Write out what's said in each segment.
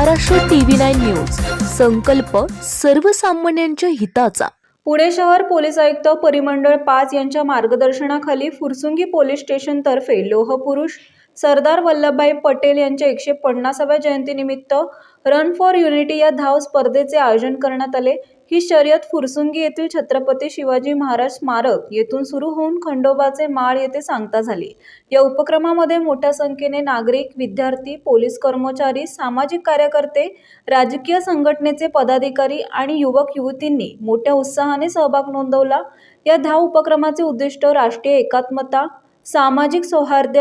Maharashtra TV nine news. संकल्प सर्वसामान्यांच्या हिताचा. पुणे शहर पोलीस आयुक्त परिमंडळ पाच यांच्या मार्गदर्शनाखाली फुरसुंगी पोलीस स्टेशनतर्फे लोहपुरुष सरदार वल्लभभाई पटेल यांच्या एकशे पन्नासाव्या जयंतीनिमित्त रन फॉर युनिटी या धाव स्पर्धेचे आयोजन करण्यात आले. ही शर्यत फुरसुंगी येथील छत्रपती शिवाजी महाराज स्मारक येथून सुरू होऊन खंडोबाचे माळ येथे सांगता झाली. या उपक्रमामध्ये मोठ्या संख्येने नागरिक विद्यार्थी पोलीस कर्मचारी सामाजिक कार्यकर्ते राजकीय संघटनेचे पदाधिकारी आणि युवक युवतींनी मोठ्या उत्साहाने सहभाग नोंदवला. या धाव उपक्रमाचे उद्दिष्ट राष्ट्रीय एकात्मता सामाजिक सौहार्द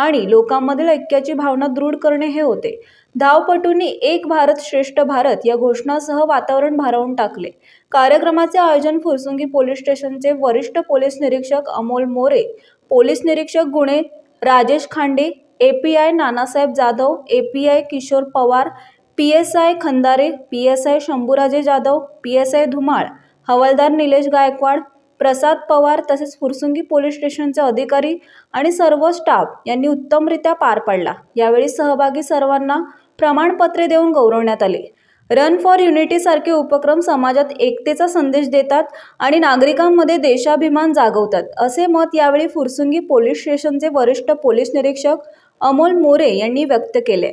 आणि लोकांमधील ऐक्याची भावना दृढ करणे हे होते. धावपटूंनी एक भारत श्रेष्ठ भारत या घोषणासह वातावरण भारावून टाकले. कार्यक्रमाचे आयोजन फुरसुंगी पोलीस स्टेशनचे वरिष्ठ पोलीस निरीक्षक अमोल मोरे पोलीस निरीक्षक Gune Rajesh Khande A P I Nanasaheb Jadhav A P I Kishor Pawar P S I Khandare P S I Shambhuraje Jadhav P S I Dhumal हवालदार निलेश गायकवाड प्रसाद पवार तसेच फुरसुंगी पोलीस स्टेशनचे अधिकारी आणि सर्व स्टाफ यांनी उत्तमरित्या पार पाडला. यावेळी सहभागी सर्वांना प्रमाणपत्रे देऊन गौरवण्यात आले. रन फॉर युनिटी सारखे उपक्रम समाजात एकतेचा संदेश देतात आणि नागरिकांमध्ये देशाभिमान जागवतात असे मत यावेळी फुरसुंगी पोलीस स्टेशनचे वरिष्ठ पोलीस निरीक्षक अमोल मोरे यांनी व्यक्त केले.